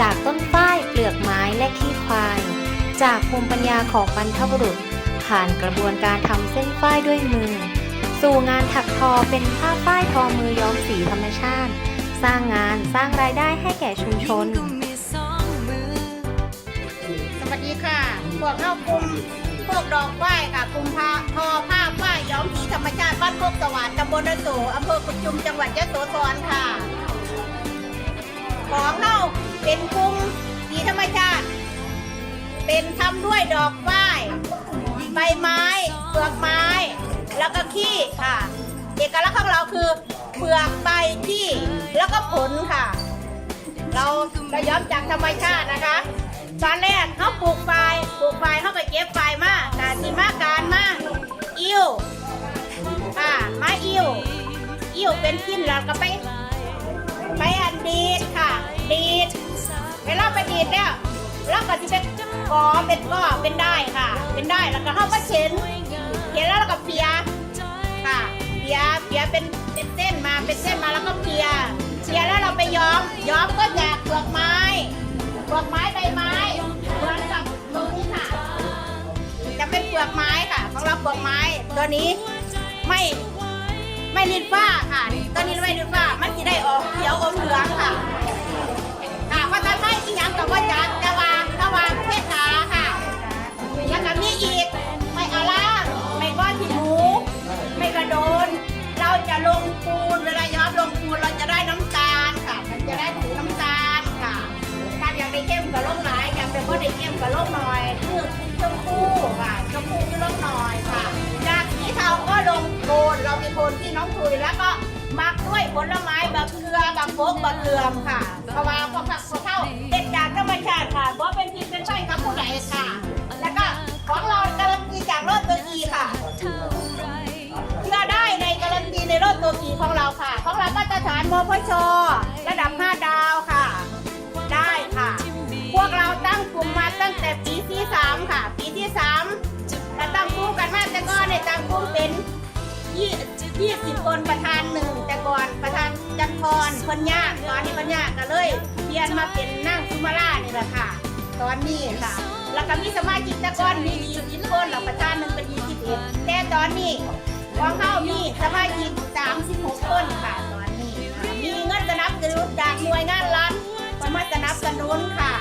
จากต้นฝ้ายเปลือกไม้และขี้ควาย จากภูมิปัญญาของบรรพบุรุษ ผ่านกระบวนการทำเส้นฝ้ายด้วยมือ สู่งานถักทอเป็นผ้าฝ้ายทอมือย้อมสีธรรมชาติ สร้างงานสร้างรายได้ให้แก่ชุมชน สวัสดีค่ะ พวกเข้ากลุ่มพวกดอกไม้ค่ะกลุ่มผ้าทอผ้าฝ้ายย้อมสีธรรมชาติบ้านโคกสว่างตำบลระโสอำเภอกุจุมจังหวัดยะโสธรค่ะ ของเข้าเป็นกลุ่มสีธรรมชาติ เป็นทำด้วยดอกไม้ใบไม้เปลือกไม้ แล้วก็ขี้ค่ะ เอกลักษณ์ของเราคือเปลือกใบขี้แล้วก็ผลค่ะ เราเราย้อมจากธรรมชาตินะคะ ตอนแรกเขาปลูกไฟปลูกไฟเขาไปเก็บไฟมาการสีมาการมาอิ่วค่ะมาอิ่วอิ่วเป็นชิ้นแล้วก็ไปไปอันดีดค่ะดีด เวลาไปดีดเนี่ยแล้วก็จะเป็นกอเป็นก้อเป็นได้ค่ะ เป็นได้แล้วก็เข้ามาเข็นเข็นแล้วเราก็เปียค่ะเปียเปียเป็นเป็นเส้นมาเป็นเส้นมาแล้วก็เปียเปียแล้วเราไปย้อมย้อมก็จากเปลือกไม้เปลือกไม้ใบไม้เหมือนกับตรงนี้ค่ะ จะเป็นเปลือกไม้ค่ะของเราเปลือกไม้ตัวนี้ไม่ไม่ลินฟ้าค่ะตัวนี้ไม่ลินฟ้ามันจะได้ออก บ่ได้เข้มก็ลงหน่อยคือชมพูค่ะชมพูก็ลงหน่อยค่ะ จากสีเทาก็ลงโคนเรามีโคนที่น้องคุยแล้วก็มักด้วยผลไม้บะเกลือบะโฟกบะเกลือมค่ะเพราะว่าพวกผักพวกเข้าเป็นจากธรรมชาติค่ะเพราะเป็นพิษเป็นไฟกับผู้ใดค่ะ แล้วก็ของเราการันตีจากรถตัวกีค่ะเชื่อได้ในการันตีในรถตัวกีของเราค่ะ ของเรามาตรฐานมพชระดับ5 ยี่ยี่สิบคนประธานหนึ่งแต่ก่อนประธานจันทรเพิ่นยากตอนนี้เพิ่นยากก็เลยเปลี่ยนมาเป็นนั่งซุมาร่านี่แหละค่ะ ตอนนี้ค่ะ แล้วก็มีสมาชิกแต่ก่อนมียี่สิบคนแล้วประธานหนึ่งเป็นยี่สิบเอ็ดแต่ตอนนี้ของเขามีสมาชิกสามสิบหกคนค่ะตอนนี้ค่ะมีเงินสนับสนุนจากหน่วยงานรัฐมาสนับสนุนค่ะ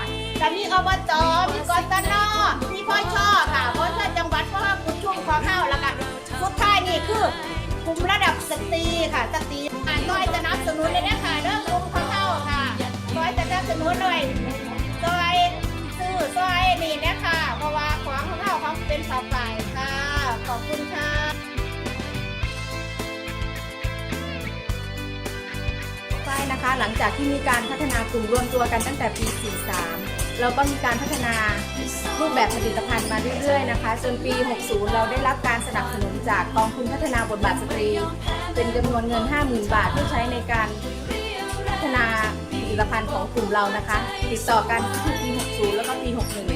จะมีอบตมีกศนมีพ่อช่อ ตรีค่ะสตรีอ่าน้อยสนับสนุนเลยนะคะเรื่องลุ่มของเฮาค่ะน้อยสนับสนุนหน่อยซอยซื้อซอยนี่นะคะเพราะว่าของของเฮาเขาเป็นสาวฝ่ายค่ะ ขอบคุณค่ะฝ้ายนะคะ หลังจากที่มีการพัฒนากลุ่มรวมตัวกันตั้งแต่ปี 43 เราก็มีการพัฒนารูปแบบผลิตภัณฑ์มาเรื่อยๆนะคะ จนปี 60 เราได้รับการสนับสนุนจากกองทุนพัฒนาบทบาทสตรี เป็นจำนวนเงิน 50,000 บาทเพื่อใช้ในการพัฒนาผลิตภัณฑ์ของกลุ่มเรานะคะ ติดต่อกันทุกปี 60 แล้วก็ปี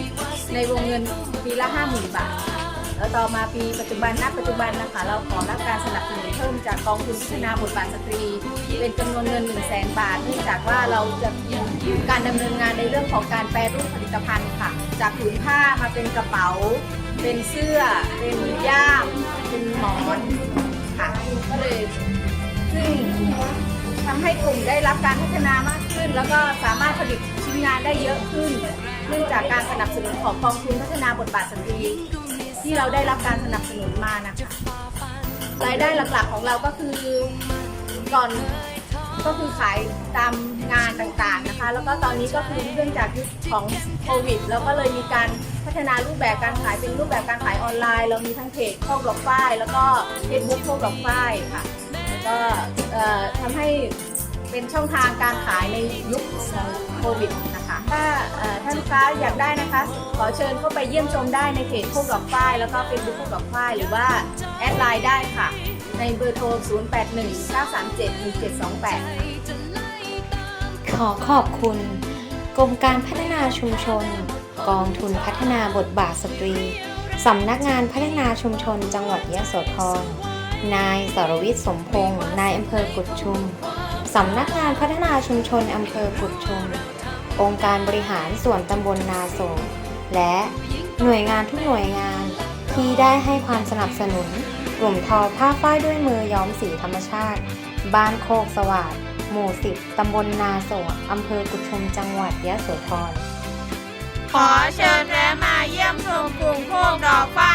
61 ในวงเงินปีละ 50,000 บาท แล้วต่อมาปีปัจจุบันณปัจจุบันนะคะ เราขอรับการสนับสนุนเพิ่มจากกองทุนพัฒนาบทบาทสตรี เป็นจำนวนเงิน1 0 0 0 0แสนบาทเนื่องจากว่าเราจะมีการดำเนินงานในเรื่องของการแปรรูปผลิตภัณฑ์ค่ะ จากผืนผ้ามาเป็นกระเป๋า เป็นเสื้อ เป็นย่าม เป็นหมอนค่ะก็เลยซึ่งทำให้กลุ่มได้รับการพัฒนามากขึ้น แล้วก็สามารถผลิตชิ้นงานได้เยอะขึ้น เนื่องจากการสนับสนุนของกองทุนพัฒนาบทบาทสตรี ที่เราได้รับการสนับสนุนมานะคะรายได้หลักๆของเราก็คือก่อนก็คือขายตามงานต่างๆนะคะ แล้วก็ตอนนี้ก็คือเนื่องจากยุคของโควิดแล้วก็เลยมีการพัฒนารูปแบบการขายเป็นรูปแบบการขายออนไลน์ เรามีทั้งเพจโคกดอกฝ้าย แล้วก็เฟซบุ๊กโคกดอกฝ้ายค่ะแล้วก็เอ่อทำให้เป็นช่องทางการขายในยุคของโควิดนะคะ ถ้าท่านลูกค้าอยากได้นะคะ ขอเชิญเข้าไปเยี่ยมชมได้ในเพจโคกดอกฝ้ายแล้วก็เฟซบุ๊กโคกดอกฝ้ายหรือว่าแอดไลน์ได้ค่ะ ในเบอร์โทร 0819371728 ขอขอบคุณ กรมการพัฒนาชุมชน กองทุนพัฒนาบทบาทสตรีสำนักงานพัฒนาชุมชนจังหวัดยะโสธร นายสรวิทย์สมพงษ์นายอำเภอกุดชุม สำนักงานพัฒนาชุมชนอำเภอกุดชุม องค์การบริหารส่วนตำบลนาโศกและหน่วยงานทุกหน่วยงาน ที่ได้ให้ความสนับสนุน กลุ่มทอผ้าฝ้ายด้วยมือย้อมสีธรรมชาติ บ้านโคกสวัสดหมู่สิบตำบลนาโศกอำเภอกุชุมจังหวัดยะโสธร ขอเชิญแวะมาเยี่ยมชมกลุ่มโคกดอกฟ้า